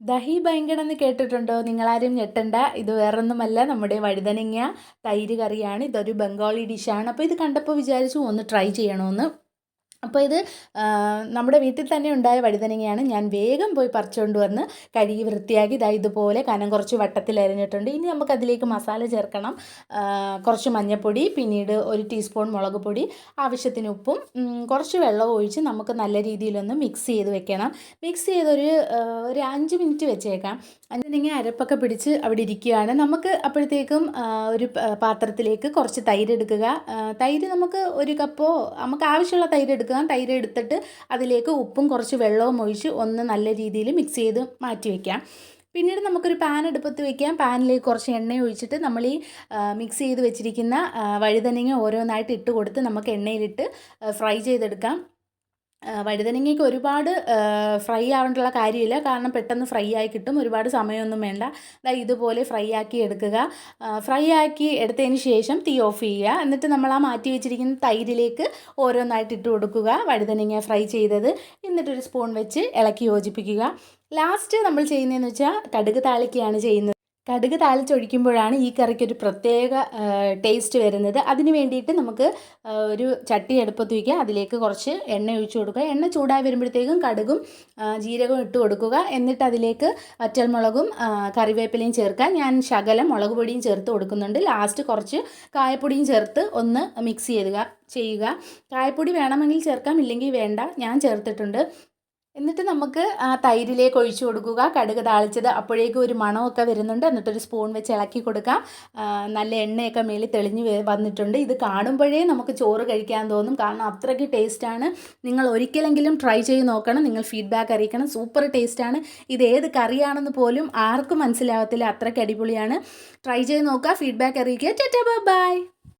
ദഹി ഭയങ്കരം എന്ന് കേട്ടിട്ടുണ്ടോ? നിങ്ങളാരും ഞെട്ടണ്ട. ഇത് വേറൊന്നുമല്ല. നമ്മുടെ വഴുതനങ്ങ തൈര് കറിയാണ്. ഇതൊരു ബംഗാളി ഡിഷാണ്. അപ്പോൾ ഇത് കണ്ടപ്പോൾ വിചാരിച്ചു ഒന്ന് ട്രൈ ചെയ്യണമെന്ന് അപ്പോൾ ഇത് നമ്മുടെ വീട്ടിൽ തന്നെ ഉണ്ടായ വഴുതനങ്ങയാണ് ഞാൻ വേഗം പോയി പറിച്ചുകൊണ്ട് വന്ന് കഴുകി വൃത്തിയാക്കി ഇതാ ഇതുപോലെ കനം കുറച്ച് വട്ടത്തിൽ അരിഞ്ഞിട്ടുണ്ട്. ഇനി നമുക്ക് അതിലേക്ക് മസാല ചേർക്കണം. കുറച്ച് മഞ്ഞൾപ്പൊടി പിന്നീട് ഒരു ടീസ്പൂൺ മുളക് പൊടി ആവശ്യത്തിന് ഉപ്പും കുറച്ച് വെള്ളവും ഒഴിച്ച് നമുക്ക് നല്ല രീതിയിലൊന്ന് മിക്സ് ചെയ്ത് വെക്കണം. മിക്സ് ചെയ്തൊരു ഒരു അഞ്ച് മിനിറ്റ് വെച്ചേക്കാം. വഴുതനങ്ങ അരപ്പൊക്കെ പിടിച്ച് അവിടെ ഇരിക്കുകയാണ്. നമുക്ക് അപ്പോഴത്തേക്കും ഒരു പാത്രത്തിലേക്ക് കുറച്ച് തൈര് എടുക്കുക. തൈര് നമുക്ക് ഒരു കപ്പോ നമുക്ക് ആവശ്യമുള്ള തൈര് എടുക്കുക എടുക്കുക തൈര് എടുത്തിട്ട് അതിലേക്ക് ഉപ്പും കുറച്ച് വെള്ളവും ഒഴിച്ച് ഒന്ന് നല്ല രീതിയിൽ മിക്സ് ചെയ്ത് മാറ്റി വയ്ക്കാം പിന്നീട് നമുക്കൊരു പാൻ അടുപ്പത്ത് വയ്ക്കാം പാനിലേക്ക് കുറച്ച് എണ്ണ ഒഴിച്ചിട്ട് നമ്മൾ ഈ മിക്സ് ചെയ്ത് വെച്ചിരിക്കുന്ന വഴുതനങ്ങ ഓരോന്നായിട്ട് ഇട്ട് കൊടുത്ത് നമുക്ക് എണ്ണയിലിട്ട് ഫ്രൈ ചെയ്തെടുക്കാം. വഴുതനങ്ങയ്ക്ക് ഒരുപാട് ഫ്രൈ ആവേണ്ടുള്ള കാര്യമില്ല. കാരണം പെട്ടെന്ന് ഫ്രൈ ആയി കിട്ടും. ഒരുപാട് സമയമൊന്നും വേണ്ട. ദാ ഇതുപോലെ ഫ്രൈ ആക്കി എടുക്കുക. ഫ്രൈ ആക്കി എടുത്തതിന് ശേഷം തീ ഓഫ് ചെയ്യുക. എന്നിട്ട് നമ്മൾ ആ മാറ്റി വെച്ചിരിക്കുന്ന തൈരിലേക്ക് ഓരോന്നായിട്ട് ഇട്ട് കൊടുക്കുക. വഴുതനങ്ങ ഫ്രൈ ചെയ്തത്. എന്നിട്ടൊരു സ്പൂൺ വെച്ച് ഇളക്കി യോജിപ്പിക്കുക. ലാസ്റ്റ് നമ്മൾ ചെയ്യുന്നതെന്ന് വെച്ചാൽ കടുക് താളിക്കുകയാണ് ചെയ്യുന്നത്. കടുക് താളിച്ചൊഴിക്കുമ്പോഴാണ് ഈ കറിക്ക് ഒരു പ്രത്യേക ടേസ്റ്റ് വരുന്നത്. അതിന് വേണ്ടിയിട്ട് നമുക്ക് ഒരു ചട്ടി അടുപ്പത്ത് വയ്ക്കുക അതിലേക്ക് കുറച്ച് എണ്ണ ഒഴിച്ചു കൊടുക്കുക. എണ്ണ ചൂടായി വരുമ്പോഴത്തേക്കും കടുകും ജീരകവും ഇട്ട് കൊടുക്കുക. എന്നിട്ട് അതിലേക്ക് വറ്റൽമുളകും കറിവേപ്പിലയും ചേർക്കുക. ഞാൻ ശകലം മുളക് പൊടിയും ചേർത്ത് കൊടുക്കുന്നുണ്ട്. ലാസ്റ്റ് കുറച്ച് കായപ്പൊടിയും ചേർത്ത് ഒന്ന് മിക്സ് ചെയ്യുക ചെയ്യുക. കായപ്പൊടി വേണമെങ്കിൽ ചേർക്കാം ഇല്ലെങ്കിൽ വേണ്ട. ഞാൻ ചേർത്തിട്ടുണ്ട്. എന്നിട്ട് നമുക്ക് ആ തൈരിലേക്ക് ഒഴിച്ചു കൊടുക്കുക. കടുക് താളിച്ചത് അപ്പോഴേക്കും ഒരു മണമൊക്കെ വരുന്നുണ്ട്. എന്നിട്ടൊരു സ്പൂൺ വെച്ച് ഇളക്കി കൊടുക്കാം. നല്ല എണ്ണയൊക്കെ മേളിൽ തെളിഞ്ഞ് വന്നിട്ടുണ്ട്. ഇത് കാണുമ്പോഴേ നമുക്ക് ചോറ് കഴിക്കാൻ തോന്നും. കാരണം അത്രയ്ക്ക് ടേസ്റ്റാണ്. നിങ്ങൾ ഒരിക്കലെങ്കിലും ട്രൈ ചെയ്ത് നോക്കണം. നിങ്ങൾ ഫീഡ്ബാക്ക് അറിയിക്കണം. സൂപ്പർ ടേസ്റ്റാണ്. ഇത് ഏത് കറിയാണെന്ന് പോലും ആർക്കും മനസ്സിലാവത്തില്ല. അത്രയ്ക്ക് അടിപൊളിയാണ്. ട്രൈ ചെയ്ത് നോക്കുക. ഫീഡ്ബാക്ക് അറിയിക്കുക. ബൈ.